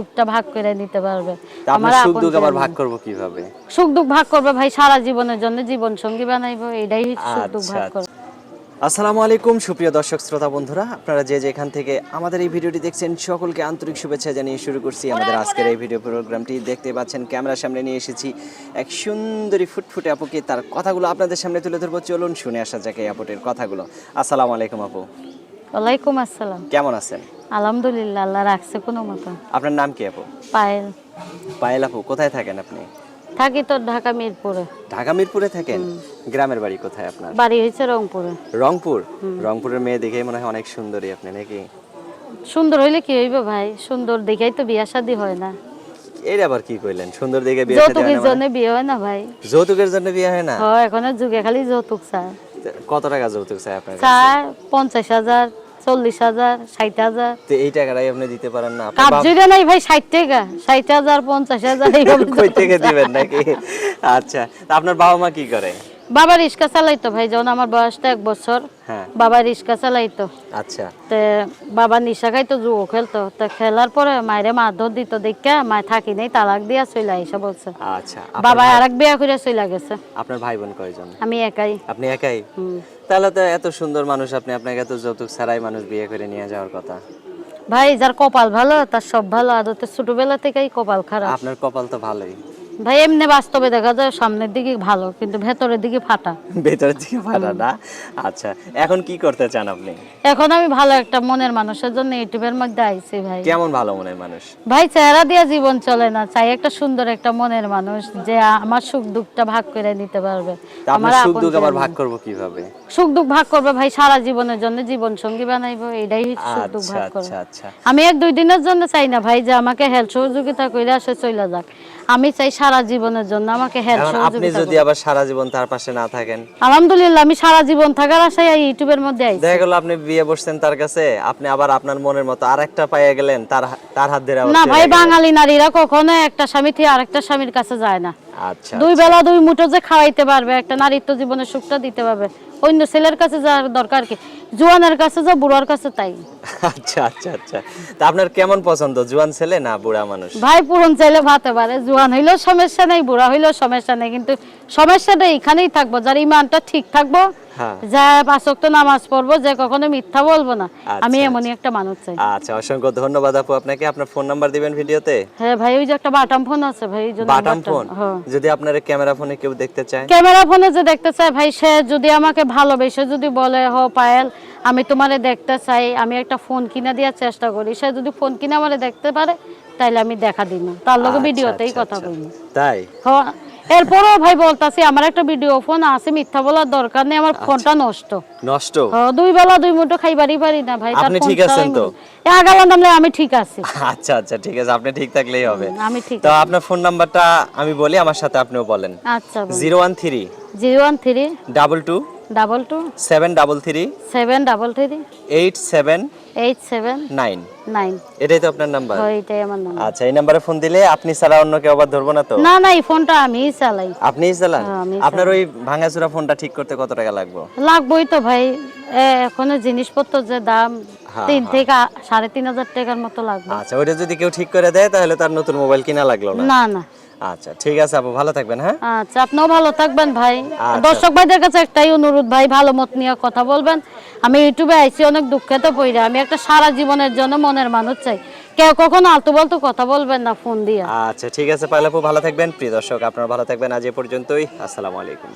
সুখটা ভাগ করে নিতে পারবে। আপনার সুখ দুঃখ আবার ভাগ করব কীভাবে? সুখ দুঃখ ভাগ করবে ভাই সারা জীবনের জন্য জীবন সঙ্গী বানাইবো এটাই সুখ দুঃখ আচ্ছা ভাগ আচ্ছা। করবে। আসসালামু আলাইকুম সুপ্রিয় দর্শক শ্রোতা বন্ধুরা। আপনারা যে যেখান থেকে আমাদের এই ভিডিওটি দেখছেন সকলকে আন্তরিক শুভেচ্ছা জানিয়ে শুরু করছি। আমাদের আজকের এই ভিডিও প্রোগ্রামটি দেখতে পাচ্ছেন ক্যামেরার সামনে নিয়ে এসেছি এক সুন্দরী ফুটফুটে আপুকে। তার কথাগুলো আপনাদের সামনে তুলে ধরবো। চলুন শুনে আসা যাক এই আপুটির কথাগুলো। আসসালামু আলাইকুম আপু। ওয়ালাইকুম আসসালাম। কেমন আছেন? আলহামদুলিল্লাহ আল্লাহ রাখছে কোনো মতো। আপনার নাম কি আপু? পায়েল। পায়েল আপু কোথায় থাকেন আপনি? থাকি তো ঢাকা মিরপুরে। ঢাকা মিরপুরে থাকেন? গ্রামের বাড়ি কোথায় আপনার? বাড়ি হয়েছে রংপুরে। রংপুর? রংপুরের মেয়ে দেখে মনে হয় অনেক সুন্দরী আপনি নাকি? সুন্দর হইলে কি হইবে ভাই? সুন্দর দেখেই তো বিয়া শাদী হয় না। এর আবার কি কইলেন? সুন্দর দেখে বিয়ে যৌতুকের মানে? জন্য বিয়ে হয় না ভাই। যৌতুকের জন্য বিয়ে হয় না? হ এখনের যুগে খালি যৌতুক চায়। কত টাকা যৌতুক চাই আপনার চায় পঞ্চাশ হাজার। চল্লিশ হাজার ষাট হাজার। তো এই টাকাটাই আপনি দিতে পারেন না। কাপ জুড়ে নাই ভাই ষাট টাকা। ষাট হাজার পঞ্চাশ হাজার কই থেকে দিবেন নাকি? আচ্ছা আপনার বাবা মা কি করে? বাবা রিক্সা চালাইতো ভাই যখন আমার বয়সটা এক বছর হ্যাঁ। বাবা রিক্সা চালাইতো। আচ্ছা। তে বাবা নিশা খাইতো জুয়ো খেলতো। তে খেলার পরে মায়েরে মারধর দিত দেখে মায় থাকি নেই তালাক দিয়া চলে আইসা বলছে। আচ্ছা বাবা আরেক বিয়া করে চলে গেছে। আপনার ভাই বোন কয়জন? আমি একাই। আপনি একাই? তাহলে তো এত সুন্দর মানুষ আপনি আপনাকে এত যৌতুক ছাড়াই মানুষ বিয়ে করে নিয়ে যাওয়ার কথা। ভাই যার কপাল ভালো তার সব ভালো আদতে ছোটবেলা থেকেই কপাল খারাপ। আপনার কপাল তো ভালোই। ভাই এমনি বাস্তবে দেখা যায় সামনের দিকে ভালো কিন্তু ভেতরের দিকে ফাটা। ভেতরের দিকে ভালো না? আচ্ছা এখন কি করতে চান আপনি? এখন আমি ভালো একটা মনের মানুষের জন্য ইউটিউবের মধ্যে আইছি ভাই। কেমন ভালো মনের মানুষ? ভাই চেহারা দিয়ে জীবন চলে না চাই একটা সুন্দর একটা মনের মানুষ যে আমার সুখ দুঃখটা ভাগ করে নিতে পারবে। আপনার সুখ দুঃখ আবার ভাগ। করব কীভাবে? সুখ দুঃখ ভাগ করবে ভাই সারা জীবনের জন্য জীবন সঙ্গী বানাইবো এটাই সুখ দুঃখ আচ্ছা ভাগ করবে। আচ্ছা আচ্ছা। আমি এক দুই দিনের জন্য চাই না ভাই যে আমাকে হেল্প সহযোগিতা করে আসে চলে যাক। আমি চাই সারা জীবনের জন্য আমাকে হেল্প এখন আপনি যদি আবার সারা জীবন তার পাশে না থাকেন? আলহামদুলিল্লাহ আমি সারা জীবন থাকার আশায় এই ইউটিউবের মধ্যে আইছি। দেখা গেল আপনি বিয়ে বসছেন তার কাছে আপনি আবার আপনার মনের মতো আরেকটা পাইয়ে গেলেন তার তার হাত ধরে না ভাই বাঙালি নারীরা কখনো একটা স্বামী থেকে আরেকটা স্বামীর কাছে যায় না। আচ্ছা দুই বেলা দুই মুঠো যে খাওয়াইতে পারবে একটা নারীর তো জীবনের সুখটা দিতে পারবে। অন্য ছেলের কাছে যাওয়ার দরকার কি? জোয়ানের কাছে যা বুড়োর কাছে তাই। আচ্ছা আচ্ছা আচ্ছা। তা আপনার কেমন পছন্দ জুয়ান ছেলে না বুড়া মানুষ? ভাই পুরন চাইলে ভাতে পারে। জোয়ান হইলেও সমস্যা নেই বুড়া হইলেও সমস্যা নেই কিন্তু সমস্যাটা এখানেই থাকব যার ইমানটা ঠিক থাকব হ্যাঁ। যা পাঁচক্ত নামাজ পড়ব যে কখনো মিথ্যা বলব না। আমি আচ্ছা, এমনই একটা মানুষ চাই। আচ্ছা অসংখ্য ধন্যবাদ আপু আপনাকে। আপনার ফোন নাম্বার দিবেন ভিডিওতে? হ্যাঁ ভাই ওই যে একটা বাটাম ফোন আছে ভাই ওই জন্য বাটাম ফোন? হ্যাঁ। যদি আপনার ক্যামেরা ফোনে কেউ দেখতে চায়? ক্যামেরা ফোনে যে দেখতে চাই ভাই সে যদি আমাকে ভালোবেসে যদি বলে হ পায়েল আমি তোমারে দেখতে চাই আমি একটা ফোন কিনে দেওয়ার চেষ্টা করি। সে যদি ফোন কিনে আমারে দেখতে পারে তাইলে আমি দেখা দিব। তার লগে আচ্ছা, ভিডিওতেই আচ্ছা, কথা আচ্ছা। বলি তাই? এরপরও ভাই বলতাছি আমার একটা ভিডিও ফোন আছে মিথ্যা বলার দরকার নেই আমার ফোনটা নষ্ট। নষ্ট? হ, দুই বেলা দুই মুঠো খাইবারই পারি না ভাই আপনি ঠিক আছেন তো? এ নামলে আমি ঠিক আছি। আচ্ছা আচ্ছা ঠিক আছে আপনি ঠিক থাকলেই হবে। আমি ঠিক তো আপনার ফোন নাম্বারটা আমি বলি আমার সাথে আপনিও বলেন। আচ্ছা zero one three zero one three double two seven double three seven double three eight seven eight seven nine nine এটাই তো আপনার নাম্বার এটাই আমার নাম্বার আচ্ছা এই নাম্বারে ফোন দিলে আপনি ছাড়া অন্য কেউ আবার ধরবো না তো? না না এই ফোনটা আমিই চালাই। আপনিই চালান? হ্যাঁ, আপনার ওই ভাঙাচুরা ফোনটা ঠিক করতে কত টাকা লাগবে? লাগবেই তো ভাই। এখনও জিনিসপত্র যে দাম তিন থেকে সাড়ে তিন হাজার টাকার মতো লাগবে। আচ্ছা ওইটা যদি কেউ ঠিক করে দেয় তাহলে তার নতুন মোবাইল কিনা লাগল না? না না। আচ্ছা ঠিক আছে আপু ভালো থাকবেন হ্যাঁ? আচ্ছা আপনিও ভালো থাকবেন ভাই। আচ্ছা। দর্শক ভাইদের কাছে একটাই অনুরোধ ভাই ভালো মত নিয়ে কথা বলবেন। আমি ইউটিউবে আইছি অনেক দুঃখিত পড়ে আমি একটা সারা জীবনের জন্য মনের মানুষ চাই। কেউ কখনো আলতু বলতু কথা বলবেন না ফোন দিয়ে। আচ্ছা ঠিক আছে পাইলাপু ভালো থাকবেন। প্রিয় দর্শক আপনারা ভালো থাকবেন আজ এ পর্যন্তই। আসসালামু আলাইকুম।